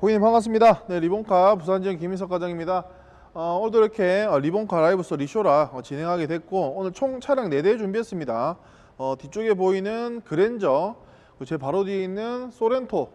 고객님 반갑습니다. 네, 리본카 부산지역 김인석 과장입니다. 어, 오늘도 이렇게 어, 리본카 라이브스 리쇼라 어, 진행하게 됐고 오늘 총 차량 4대 준비했습니다. 어, 뒤쪽에 보이는 그랜저, 제 바로 뒤에 있는 소렌토,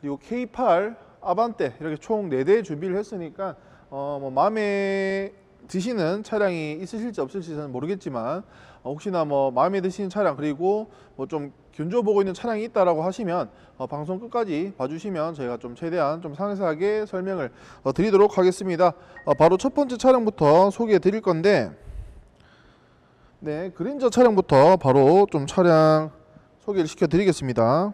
그리고 K8, 아반떼 이렇게 총 4대 준비를 했으니까 어, 뭐 마음에 드시는 차량이 있으실지 없으실지는 모르겠지만 어, 혹시나 뭐 마음에 드시는 차량 그리고 뭐좀 견줘보고 있는 차량이 있다라고 하시면 어, 방송 끝까지 봐주시면 저희가 좀 최대한 좀 상세하게 설명을 어, 드리도록 하겠습니다. 어, 바로 첫 번째 차량부터 소개해 드릴 건데 네 그랜저 차량부터 바로 좀 차량 소개를 시켜 드리겠습니다.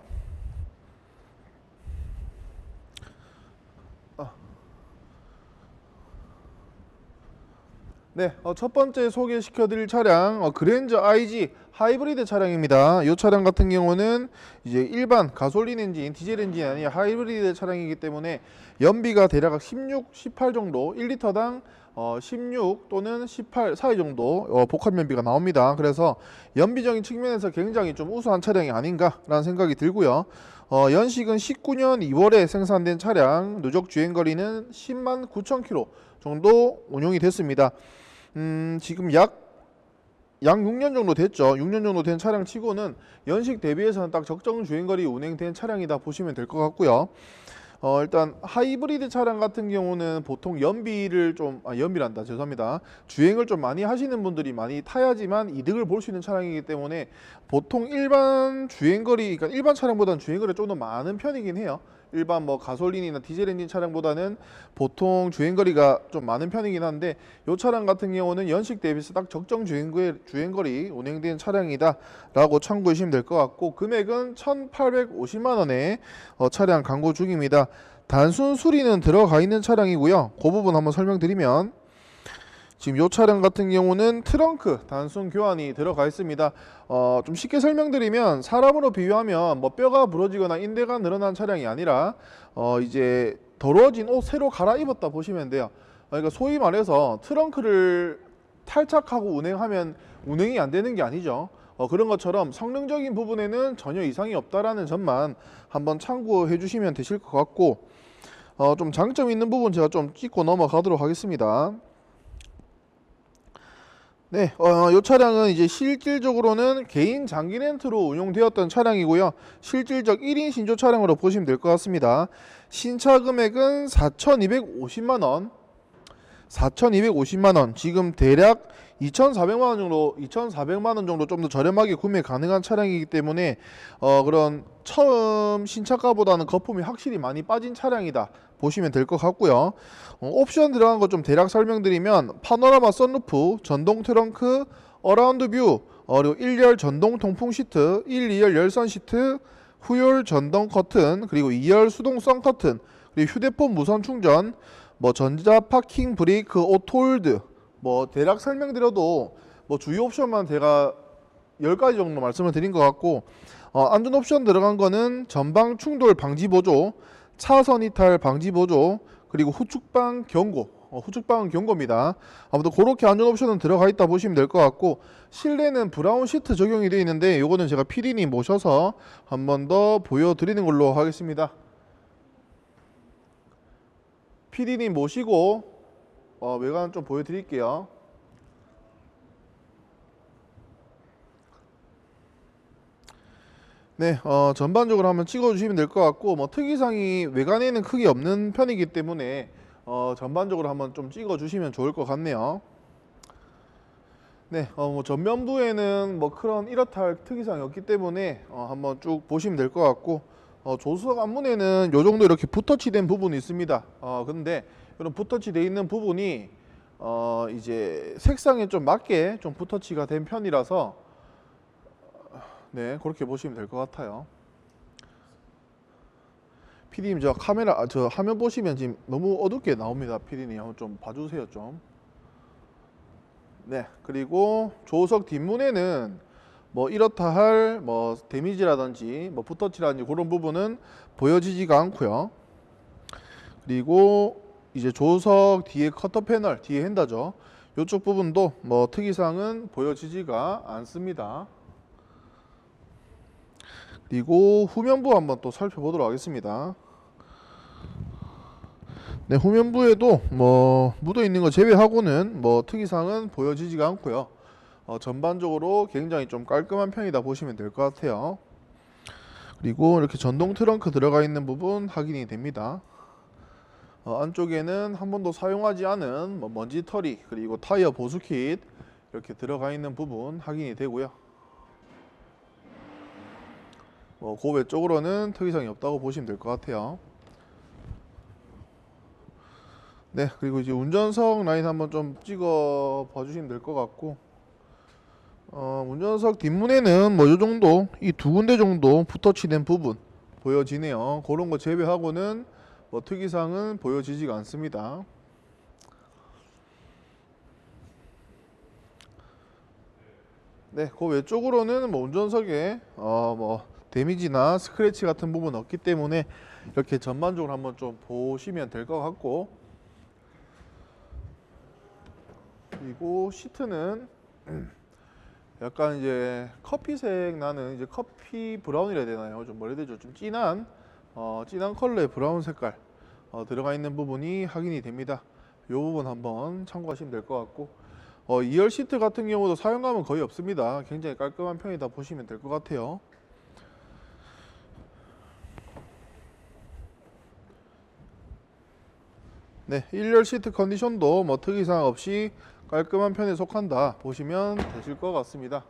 네, 어, 첫 번째 소개시켜드릴 차량 어, 그랜저 IG 하이브리드 차량입니다. 이 차량 같은 경우는 이제 일반 가솔린 엔진, 디젤 엔진이 아닌 하이브리드 차량이기 때문에 연비가 대략 16, 18 정도, 1리터당 어, 16 또는 18 사이 정도 어, 복합 연비가 나옵니다. 그래서 연비적인 측면에서 굉장히 좀 우수한 차량이 아닌가라는 생각이 들고요. 어, 연식은 19년 2월에 생산된 차량, 누적 주행 거리는 10만 9천 킬로 정도 운용이 됐습니다. 음, 지금 약, 약 6년 정도 됐죠. 6년 정도 된 차량 치고는 연식 대비해서는 딱 적정 주행거리 운행된 차량이다 보시면 될 것 같고요. 어, 일단 하이브리드 차량 같은 경우는 보통 연비를 좀, 아, 연비란다. 죄송합니다. 주행을 좀 많이 하시는 분들이 많이 타야지만 이득을 볼 수 있는 차량이기 때문에 보통 일반 주행거리, 그러니까 일반 차량보다는 주행거리가 좀 더 많은 편이긴 해요. 일반 뭐 가솔린이나 디젤 엔진 차량보다는 보통 주행거리가 좀 많은 편이긴 한데 이 차량 같은 경우는 연식 대비해서 딱 적정 주행거리, 주행거리 운행된 차량이다 라고 참고하시면 될 것 같고 금액은 1,850만 원에 어, 차량 광고 중입니다. 단순 수리는 들어가 있는 차량이고요. 그 부분 한번 설명드리면 지금 이 차량 같은 경우는 트렁크 단순 교환이 들어가 있습니다. 어, 좀 쉽게 설명드리면 사람으로 비유하면 뭐 뼈가 부러지거나 인대가 늘어난 차량이 아니라 어, 이제 더러워진 옷 새로 갈아입었다 보시면 돼요. 그러니까 소위 말해서 트렁크를 탈착하고 운행하면 운행이 안 되는 게 아니죠. 어, 그런 것처럼 성능적인 부분에는 전혀 이상이 없다라는 점만 한번 참고해 주시면 되실 것 같고 어, 좀 장점 있는 부분 제가 좀 찍고 넘어가도록 하겠습니다. 네, 어, 이 차량은 이제 실질적으로는 개인 장기 렌트로 운용되었던 차량이고요. 실질적 1인 신조 차량으로 보시면 될 것 같습니다. 신차 금액은 4,250만 원. 4,250만 원. 지금 대략 2,400만 원 정도, 2,400만 원 정도 좀 더 저렴하게 구매 가능한 차량이기 때문에 어, 그런 처음 신차가보다는 거품이 확실히 많이 빠진 차량이다 보시면 될 것 같고요. 어, 옵션 들어간 거 좀 대략 설명드리면 파노라마 썬루프, 전동 트렁크, 어라운드 뷰, 어, 그리고 1열 전동 통풍 시트, 1, 2열 열선 시트, 후열 전동 커튼, 그리고 2열 수동성 커튼, 그리고 휴대폰 무선 충전, 뭐 전자 파킹 브레이크 오토홀드, 뭐 대략 설명드려도 뭐 주요 옵션만 제가 10가지 정도 말씀을 드린 것 같고 어, 안전 옵션 들어간 거는 전방 충돌 방지 보조, 차선 이탈 방지 보조, 그리고 후측방 경고. 어, 후측방 경고입니다. 아무튼 그렇게 안전 옵션은 들어가 있다 보시면 될 것 같고 실내는 브라운 시트 적용이 되어 있는데 이거는 제가 PD님 모셔서 한 번 더 보여드리는 걸로 하겠습니다. PD님 모시고 어, 외관 좀 보여드릴게요. 네, 어, 전반적으로 한번 찍어주시면 될 것 같고 뭐 특이사항이 외관에는 크게 없는 편이기 때문에 어, 전반적으로 한번 좀 찍어주시면 좋을 것 같네요. 네, 어, 뭐 전면부에는 뭐 그런 이렇다 할 특이사항이 없기 때문에 어, 한번 쭉 보시면 될 것 같고 어, 조수석 앞문에는 요 정도 이렇게 붓터치된 부분이 있습니다. 어, 근데 이런 붓터치돼 있는 부분이 어, 이제 색상에 좀 맞게 좀 붓터치가 된 편이라서 네, 그렇게 보시면 될 것 같아요. PD님 저 카메라 아, 저 화면 보시면 지금 너무 어둡게 나옵니다. PD님 한번 좀 봐주세요 좀. 네, 그리고 조석 뒷문에는 뭐 이렇다 할 뭐 데미지라든지 뭐 붓터치라든지 그런 부분은 보여지지가 않고요. 그리고 이제 조석 뒤에 커터 패널 뒤에 핸다죠. 이쪽 부분도 뭐 특이사항은 보여지지가 않습니다. 그리고 후면부 한번 또 살펴보도록 하겠습니다. 네, 후면부에도 뭐 묻어 있는 거 제외하고는 뭐 특이사항은 보여지지가 않고요. 어, 전반적으로 굉장히 좀 깔끔한 편이다 보시면 될 것 같아요. 그리고 이렇게 전동 트렁크 들어가 있는 부분 확인이 됩니다. 어, 안쪽에는 한 번도 사용하지 않은 뭐 먼지 털이 그리고 타이어 보수 킷 이렇게 들어가 있는 부분 확인이 되고요. 뭐 고외 쪽으로는 특이사항이 없다고 보시면 될 것 같아요. 네, 그리고 이제 운전석 라인 한번 좀 찍어 봐주시면 될 것 같고, 어, 운전석 뒷문에는 뭐요 정도, 이 두 군데 정도 붓터치된 부분 보여지네요. 그런 거 제외하고는 뭐 특이사항은 보여지지가 않습니다. 네, 그 외쪽으로는 뭐 운전석에 어 뭐 데미지나 스크래치 같은 부분 없기 때문에 이렇게 전반적으로 한번 좀 보시면 될 것 같고 그리고 시트는 약간 이제 커피색 나는 이제 커피 브라운이라 해야 되나요? 좀 뭐라 해야 되죠? 좀 진한 어, 진한 컬러의 브라운 색깔 어, 들어가 있는 부분이 확인이 됩니다. 이 부분 한번 참고하시면 될 것 같고 어, 2열 시트 같은 경우도 사용감은 거의 없습니다. 굉장히 깔끔한 편이다 보시면 될 것 같아요. 네, 1열 시트 컨디션도 뭐 특이사항 없이 깔끔한 편에 속한다 보시면 되실 것 같습니다.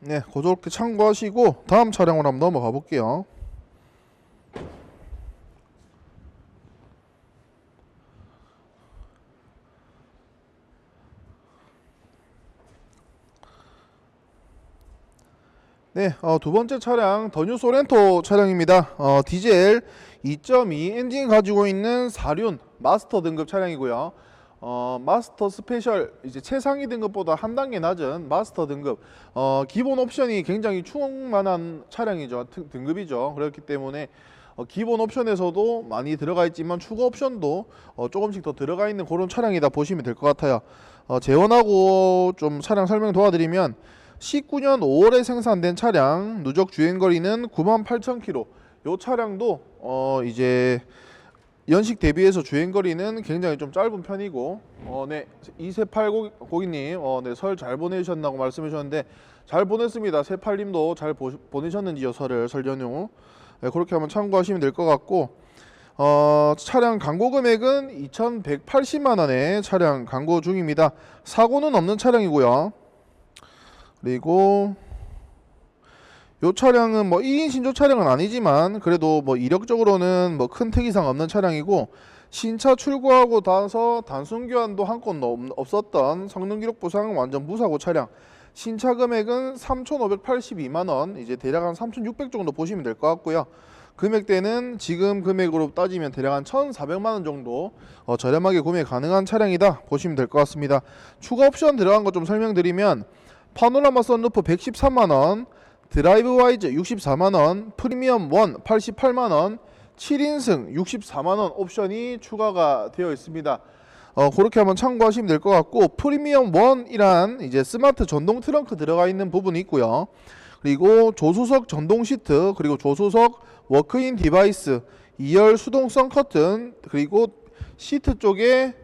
네, 그저렇게 참고하시고 다음 차량으로 한번 넘어가 볼게요. 네, 어, 두 번째 차량 더뉴 소렌토 차량입니다. 어, 디젤 2.2 엔진 가지고 있는 4륜 마스터 등급 차량이고요. 어, 마스터 스페셜 이제 최상위 등급보다 한 단계 낮은 마스터 등급 어, 기본 옵션이 굉장히 충만한 차량이죠 등- 등급이죠 그렇기 때문에 어, 기본 옵션에서도 많이 들어가 있지만 추가 옵션도 어, 조금씩 더 들어가 있는 그런 차량이다 보시면 될 것 같아요 어, 재원하고 좀 차량 설명 도와드리면 19년 5월에 생산된 차량 누적 주행거리는 98,000km 이 차량도 어, 이제 연식 대비해서 주행 거리는 굉장히 좀 짧은 편이고 어, 네 이세팔 고객님 어, 네, 설 잘 보내셨다고 말씀해 주셨는데 잘 보냈습니다. 세팔님도 잘 보, 보내셨는지요 설을 설 연휴? 네, 그렇게 한번 참고하시면 될 것 같고 어, 차량 광고 금액은 2,180만 원에 차량 광고 중입니다. 사고는 없는 차량이고요 그리고 요 차량은 뭐 1인 신조 차량은 아니지만 그래도 뭐 이력적으로는 뭐 큰 특이사항 없는 차량이고 신차 출고하고 나서 단순 교환도 한 건도 없- 없었던 성능 기록 부상 완전 무사고 차량. 신차 금액은 3,582만 원. 이제 대략 한 3,600 정도 보시면 될 것 같고요. 금액대는 지금 금액으로 따지면 대략 한 1,400만 원 정도 어, 저렴하게 구매 가능한 차량이다 보시면 될 것 같습니다. 추가 옵션 들어간 거 좀 설명드리면 파노라마 선루프 113만 원 드라이브 와이즈 64만원, 프리미엄 1 88만원, 7인승 64만원 옵션이 추가가 되어 있습니다. 어, 그렇게 한번 참고하시면 될 것 같고, 프리미엄 1이란 이제 스마트 전동 트렁크 들어가 있는 부분이 있고요. 그리고 조수석 전동 시트, 그리고 조수석 워크인 디바이스, 2열 수동성 커튼, 그리고 시트 쪽에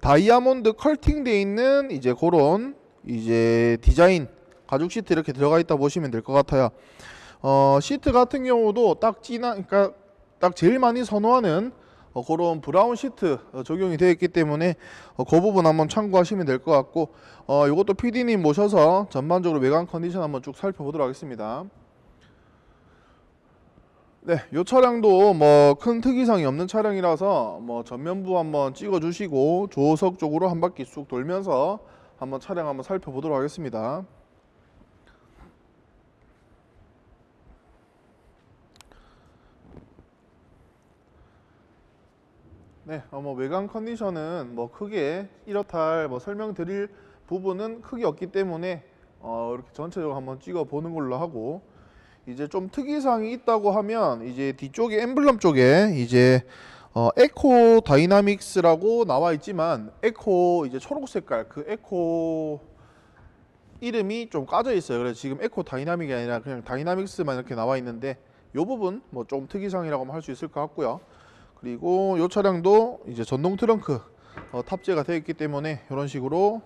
다이아몬드 컬팅되어 있는 이제 그런 이제 디자인 가죽 시트 이렇게 들어가 있다 보시면 될 것 같아요. 어, 시트 같은 경우도 딱 진한, 그러니까 딱 제일 많이 선호하는 어, 그런 브라운 시트 어, 적용이 되어 있기 때문에 어, 그 부분 한번 참고하시면 될 것 같고, 어, 이것도 PD님 모셔서 전반적으로 외관 컨디션 한번 쭉 살펴보도록 하겠습니다. 네, 이 차량도 뭐 큰 특이사항이 없는 차량이라서 뭐 전면부 한번 찍어주시고 조석 쪽으로 한 바퀴 쑥 돌면서 한번 차량 한번 살펴보도록 하겠습니다. 네, 어, 뭐 외관 컨디션은 뭐 크게 이렇다 할 뭐 설명드릴 부분은 크게 없기 때문에 어, 이렇게 전체적으로 한번 찍어 보는 걸로 하고 이제 좀 특이사항이 있다고 하면 이제 뒤쪽에 엠블럼 쪽에 이제 어, 에코 다이나믹스라고 나와 있지만 에코 이제 초록 색깔 그 에코 이름이 좀 까져 있어요. 그래서 지금 에코 다이나믹이 아니라 그냥 다이나믹스만 이렇게 나와 있는데 이 부분 뭐 좀 특이사항이라고 할 수 있을 것 같고요. 그리고 이 차량도 이제 전동 트렁크 어, 탑재가 되어 있기 때문에 이런 식으로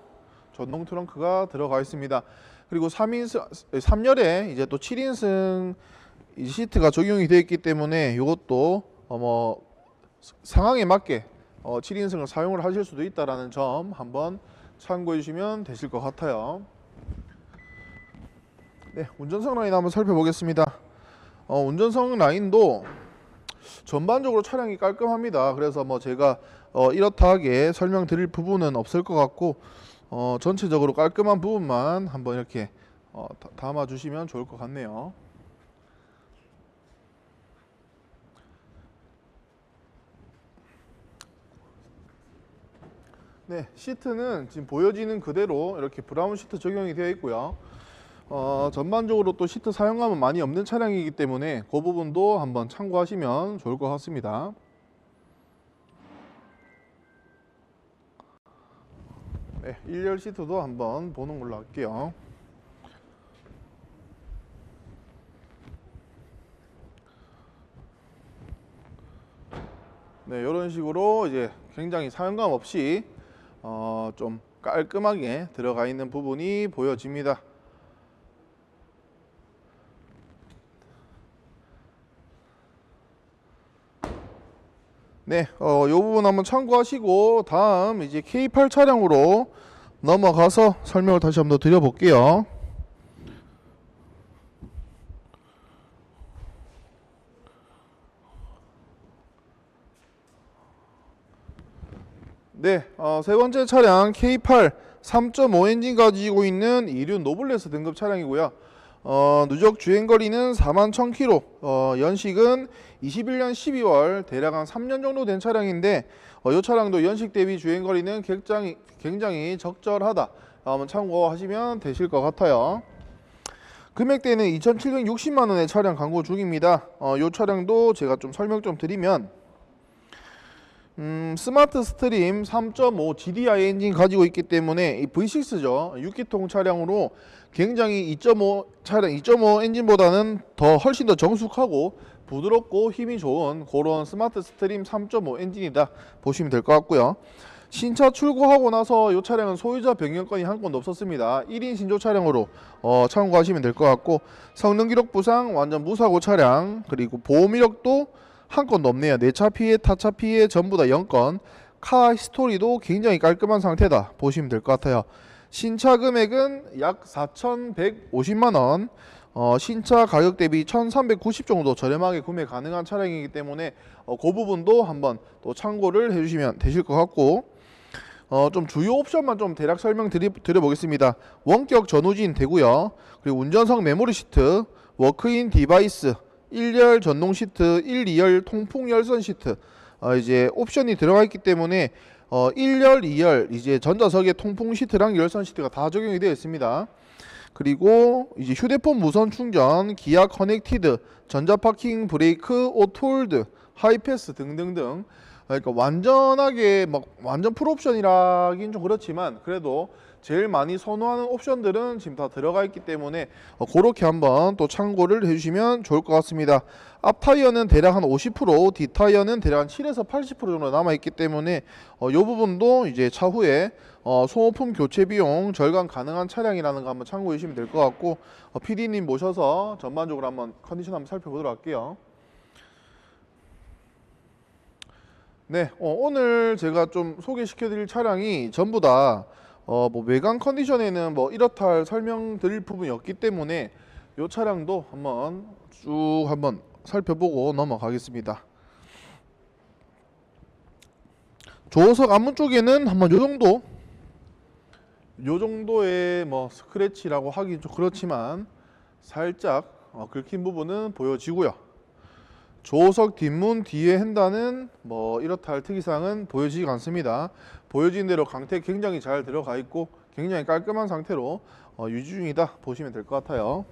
전동 트렁크가 들어가 있습니다. 그리고 3인승 3열에 이제 또 7인승 이 시트가 적용이 되어 있기 때문에 이것도 어뭐 상황에 맞게 어 7인승을 사용을 하실 수도 있다라는 점 한번 참고해 주시면 되실 것 같아요. 네, 운전석 라인 한번 살펴보겠습니다. 어, 운전석 라인도 전반적으로 차량이 깔끔합니다. 그래서 뭐 제가 어, 이렇다하게 설명드릴 부분은 없을 것 같고 어, 전체적으로 깔끔한 부분만 한번 이렇게 어, 다- 담아 주시면 좋을 것 같네요. 네, 시트는 지금 보여지는 그대로 이렇게 브라운 시트 적용이 되어 있고요. 어, 전반적으로 또 시트 사용감은 많이 없는 차량이기 때문에 그 부분도 한번 참고하시면 좋을 것 같습니다. 네, 1열 시트도 한번 보는 걸로 할게요. 네, 이런 식으로 이제 굉장히 사용감 없이 어, 좀 깔끔하게 들어가 있는 부분이 보여집니다. 네, 어, 요 부분 한번 참고하시고 다음 이제 K8 차량으로 넘어가서 설명을 다시 한번 더 드려볼게요. 네, 어, 세 번째 차량 K8 3.5 엔진 가지고 있는 이륜 노블레스 등급 차량이고요. 어, 누적 주행 거리는 4만 1000km, 어, 연식은 21년 12월 대략 한 3년 정도 된 차량인데 어, 이 차량도 연식 대비 주행 거리는 굉장히 굉장히 적절하다. 한번 참고하시면 되실 것 같아요. 금액대는 2,760만 원의 차량 광고 중입니다. 어, 이 차량도 제가 좀 설명 좀 드리면 음, 스마트 스트림 3.5 GDI 엔진 가지고 있기 때문에 이 V6죠. 6기통 차량으로 굉장히 2.5 차량 2.5 엔진보다는 더 훨씬 더 정숙하고 부드럽고 힘이 좋은 그런 스마트 스트림 3.5 엔진이다 보시면 될 것 같고요. 신차 출고하고 나서 이 차량은 소유자 변경건이 한 건도 없었습니다. 1인 신조 차량으로 어, 참고하시면 될 것 같고 성능 기록 부상 완전 무사고 차량 그리고 보험 이력도 한 건도 없네요. 내차 피해, 타차 피해 전부 다 0건. 카 히스토리도 굉장히 깔끔한 상태다 보시면 될 것 같아요. 신차 금액은 약 4,150만 원. 어, 신차 가격 대비 1,390 정도 저렴하게 구매 가능한 차량이기 때문에 어, 그 부분도 한번 또 참고를 해주시면 되실 것 같고 어, 좀 주요 옵션만 좀 대략 설명 드리, 드려보겠습니다. 원격 전후진 되고요. 그리고 운전석 메모리 시트, 워크인 디바이스, 1열 전동 시트, 1, 2열 통풍 열선 시트 어, 이제 옵션이 들어가 있기 때문에 어, 1열, 2열 이제 전자석에 통풍 시트랑 열선 시트가 다 적용이 되어 있습니다. 그리고 이제 휴대폰 무선 충전, 기아 커넥티드, 전자 파킹 브레이크, 오토홀드, 하이패스 등등등 그러니까 완전하게 막 완전 풀옵션이라긴 좀 그렇지만 그래도 제일 많이 선호하는 옵션들은 지금 다 들어가 있기 때문에 어, 그렇게 한번 또 참고를 해주시면 좋을 것 같습니다. 앞 타이어는 대략 한 50%, 뒷 타이어는 대략 한 7에서 80% 정도 남아 있기 때문에 어, 이 부분도 이제 차후에 어, 소모품 교체 비용 절감 가능한 차량이라는 거 한번 참고해 주시면 될 것 같고 어, PD님 모셔서 전반적으로 한번 컨디션 한번 살펴보도록 할게요. 네, 어, 오늘 제가 좀 소개시켜드릴 차량이 전부 다 어, 뭐 외관 컨디션에는 뭐 이렇다 할 설명드릴 부분이 없기 때문에 이 차량도 한번 쭉 한번 살펴보고 넘어가겠습니다. 조수석 앞문 쪽에는 한번 요 정도 요 정도의 뭐 스크래치라고 하기 좀 그렇지만 살짝 어, 긁힌 부분은 보여지고요. 조석 뒷문 뒤에 핸다는 뭐 이렇다 할 특이사항은 보여지지 않습니다. 보여진 대로 강태 굉장히 잘 들어가 있고 굉장히 깔끔한 상태로 어, 유지 중이다 보시면 될 것 같아요.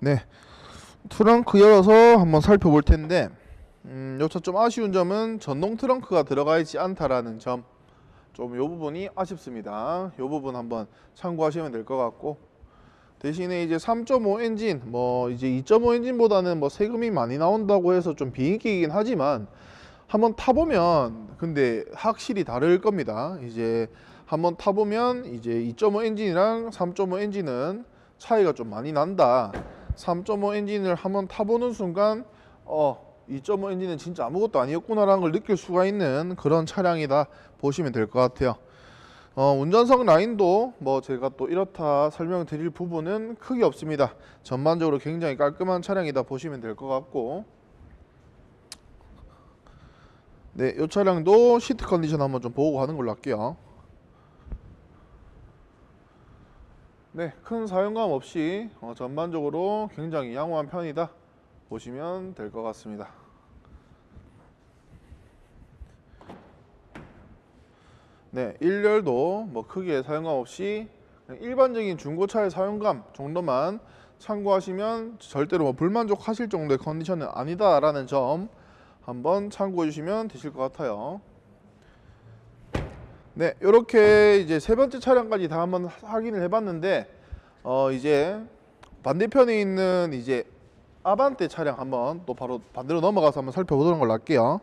네, 트렁크 열어서 한번 살펴볼 텐데 음, 요차 좀 아쉬운 점은 전동 트렁크가 들어가 있지 않다라는 점. 좀 요 부분이 아쉽습니다. 요 부분 한번 참고하시면 될 것 같고 대신에 이제 3.5 엔진 뭐 이제 2.5 엔진보다는 뭐 세금이 많이 나온다고 해서 좀 비인기이긴 하지만 한번 타보면 근데 확실히 다를 겁니다. 이제 한번 타보면 이제 2.5 엔진이랑 3.5 엔진은 차이가 좀 많이 난다. 3.5 엔진을 한번 타보는 순간 어 2.5 엔진은 진짜 아무것도 아니었구나 라는 걸 느낄 수가 있는 그런 차량이다 보시면 될 것 같아요. 어, 운전석 라인도 뭐 제가 또 이렇다 설명드릴 부분은 크게 없습니다. 전반적으로 굉장히 깔끔한 차량이다 보시면 될 것 같고 네, 이 차량도 시트 컨디션 한번 좀 보고 가는 걸로 할게요. 네, 큰 사용감 없이 어, 전반적으로 굉장히 양호한 편이다 보시면 될 것 같습니다. 네, 1열도 뭐 크게 사용감 없이 일반적인 중고차의 사용감 정도만 참고하시면 절대로 뭐 불만족하실 정도의 컨디션은 아니다라는 점 한번 참고해 주시면 되실 것 같아요. 네, 이렇게 이제 세 번째 차량까지 다 한번 확인을 해봤는데 어 이제 반대편에 있는 이제 아반떼 차량 한번 또 바로 반대로 넘어가서 한번 살펴보도록 걸로 할게요.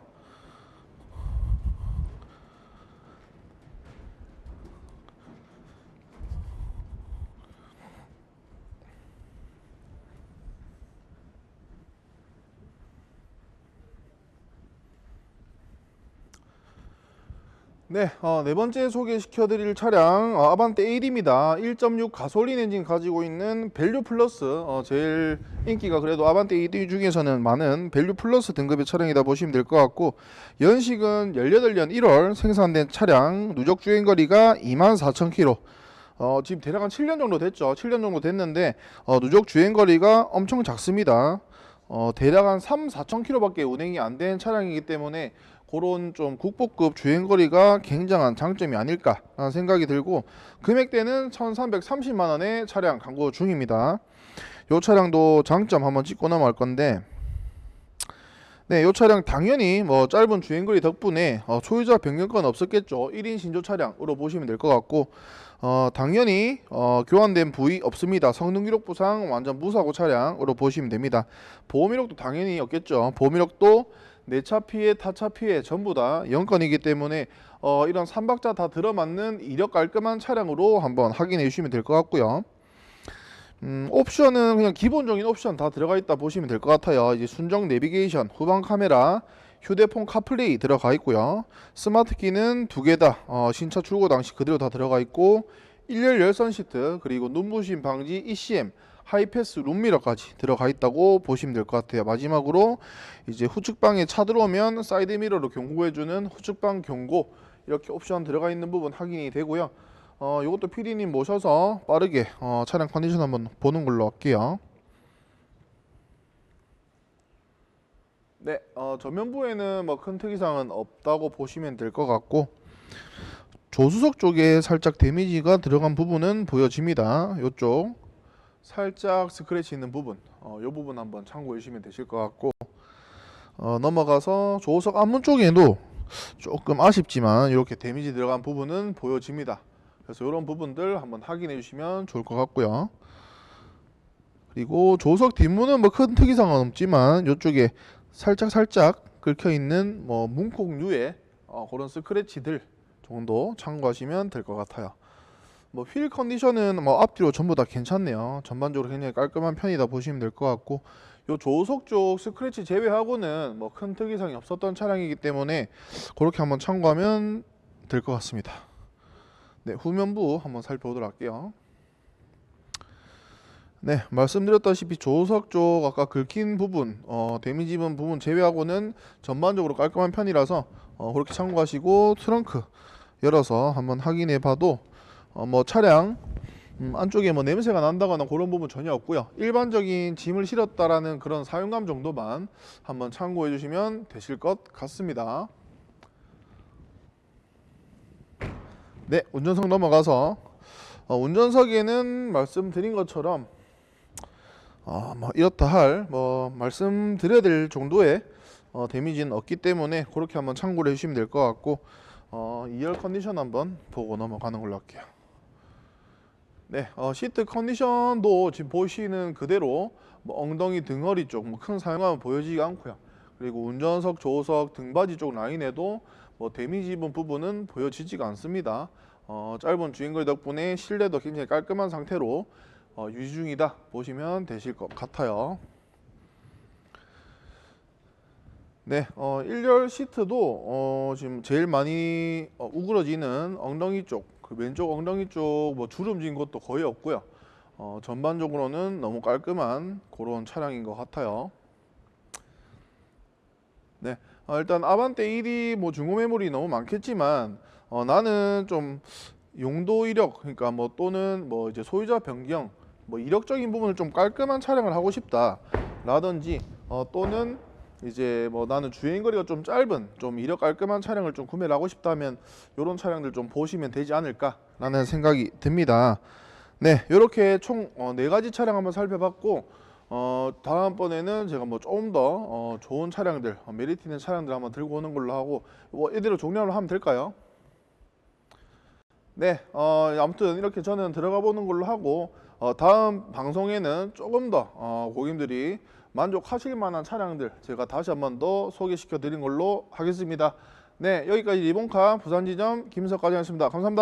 네, 어, 네 번째 소개시켜드릴 차량 어, 아반떼 1입니다. 1.6 가솔린 엔진 가지고 있는 밸류 플러스 어, 제일 인기가 그래도 아반떼 1 중에서는 많은 밸류 플러스 등급의 차량이다 보시면 될 것 같고 연식은 18년 1월 생산된 차량 누적 주행 거리가 24,000km 어, 지금 대략 한 7년 정도 됐죠. 7년 정도 됐는데 어, 누적 주행 거리가 엄청 작습니다. 어, 대략 한 3, 4천 킬로밖에 운행이 안 된 차량이기 때문에 그런 좀 국보급 주행거리가 굉장한 장점이 아닐까 라는 생각이 들고 금액대는 1330만 원의 차량 광고 중입니다. 이 차량도 장점 한번 짚고 넘어갈 건데 네, 이 차량 당연히 뭐 짧은 주행거리 덕분에 어, 소유자 변경권 없었겠죠. 1인 신조 차량으로 보시면 될 것 같고 어, 당연히 어, 교환된 부위 없습니다. 성능 기록 부상 완전 무사고 차량으로 보시면 됩니다. 보험 이력도 당연히 없겠죠. 보험 이력도 내 차 피해, 타 차 피해 전부 다 0건이기 때문에 어, 이런 삼박자 다 들어맞는 이력 깔끔한 차량으로 한번 확인해 주시면 될 것 같고요. 음, 옵션은 그냥 기본적인 옵션 다 들어가 있다 보시면 될 것 같아요. 이제 순정 내비게이션, 후방 카메라, 휴대폰 카플레이 들어가 있고요. 스마트 키는 두 개다 어, 신차 출고 당시 그대로 다 들어가 있고 1열 열선 시트 그리고 눈부심 방지 ECM 하이패스 룸미러까지 들어가 있다고 보시면 될 것 같아요. 마지막으로 이제 후측방에 차 들어오면 사이드 미러로 경고해주는 후측방 경고 이렇게 옵션 들어가 있는 부분 확인이 되고요. 어, 이것도 PD님 모셔서 빠르게 어, 차량 컨디션 한번 보는 걸로 할게요. 네, 어, 전면부에는 뭐 큰 특이사항은 없다고 보시면 될 것 같고 조수석 쪽에 살짝 데미지가 들어간 부분은 보여집니다. 이쪽 살짝 스크래치 있는 부분, 어, 이 부분 한번 참고해 주시면 되실 것 같고 어, 넘어가서 조수석 앞문 쪽에도 조금 아쉽지만 이렇게 데미지 들어간 부분은 보여집니다. 그래서 이런 부분들 한번 확인해 주시면 좋을 것 같고요. 그리고 조수석 뒷문은 뭐 큰 특이사항은 없지만 이쪽에 살짝 살짝 긁혀 있는 뭐 문콕류의 어, 그런 스크래치들 정도 참고하시면 될 것 같아요. 뭐 휠 컨디션은 뭐 앞뒤로 전부 다 괜찮네요. 전반적으로 굉장히 깔끔한 편이다 보시면 될 것 같고 요 조수석 쪽 스크래치 제외하고는 뭐 큰 특이사항이 없었던 차량이기 때문에 그렇게 한번 참고하면 될 것 같습니다. 네, 후면부 한번 살펴보도록 할게요. 네, 말씀드렸다시피 조수석 쪽 아까 긁힌 부분, 어, 데미지 입은 부분 제외하고는 전반적으로 깔끔한 편이라서 어, 그렇게 참고하시고 트렁크 열어서 한번 확인해 봐도 어, 뭐 차량 음, 안쪽에 뭐 냄새가 난다거나 그런 부분 전혀 없고요. 일반적인 짐을 실었다라는 그런 사용감 정도만 한번 참고해 주시면 되실 것 같습니다. 네, 운전석 넘어가서 어, 운전석에는 말씀드린 것처럼 어, 뭐 이렇다 할 뭐 말씀드려야 될 정도의 어, 데미지는 없기 때문에 그렇게 한번 참고를 해주시면 될 것 같고 어, 2열 컨디션 한번 보고 넘어가는 걸로 할게요. 네, 어, 시트 컨디션도 지금 보시는 그대로 뭐 엉덩이 등허리 쪽 뭐 큰 사용감은 보여지지 않고요. 그리고 운전석, 조수석, 등받이 쪽 라인에도 뭐 데미지 입은 부분은 보여지지가 않습니다. 어, 짧은 주행거리 덕분에 실내도 굉장히 깔끔한 상태로 어, 유지 중이다 보시면 되실 것 같아요. 네, 어, 1열 시트도 어, 지금 제일 많이 어, 우그러지는 엉덩이 쪽, 그 왼쪽 엉덩이 쪽 뭐 주름진 것도 거의 없고요. 어, 전반적으로는 너무 깔끔한 그런 차량인 것 같아요. 네, 어, 일단 아반떼 1이 뭐 중고 매물이 너무 많겠지만 어, 나는 좀 용도 이력, 그러니까 뭐 또는 뭐 이제 소유자 변경, 뭐 이력적인 부분을 좀 깔끔한 차량을 하고 싶다 라든지 어, 또는 이제 뭐 나는 주행 거리가 좀 짧은 좀 이력 깔끔한 차량을 좀 구매를 하고 싶다면 이런 차량들 좀 보시면 되지 않을까 라는 생각이 듭니다. 네, 이렇게 총 네 가지 차량 한번 살펴봤고 어, 다음번에는 제가 뭐 조금 더 어, 좋은 차량들, 어, 메리트 있는 차량들 한번 들고 오는 걸로 하고 뭐 이대로 종료를 하면 될까요? 네, 어, 아무튼 이렇게 저는 들어가 보는 걸로 하고 어, 다음 방송에는 조금 더 어, 고객님들이 만족하실 만한 차량들 제가 다시 한 번 더 소개시켜 드린 걸로 하겠습니다. 네, 여기까지 리본카 부산지점 김석과장이었습니다. 감사합니다.